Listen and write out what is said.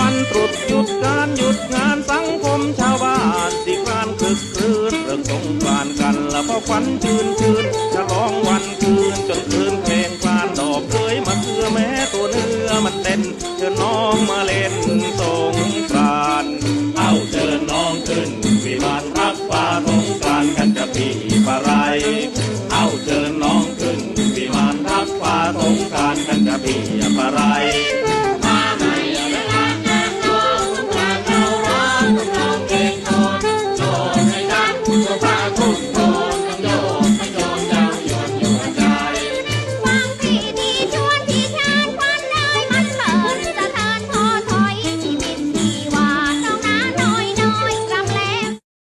วันตรุษหยุดการหยุดงานสังคมชาวบ้านสิครานคึกคืนเลิสงกรานกันแล้วพอควันชื่นชื่นร้องวันคืนจนคืนเพลงครานดอกเคยมาเพื่อแม้ตัวเนื้อมันเต้นเชิญน้องมาเล่นสงกรานเอาเชิญน้องขึ้นวิมานรักป่าสงกรานกันจะปีปะไรเอาเชิญน้องขึ้นวิมานรักป่าสงกรานกันจะปีปะไร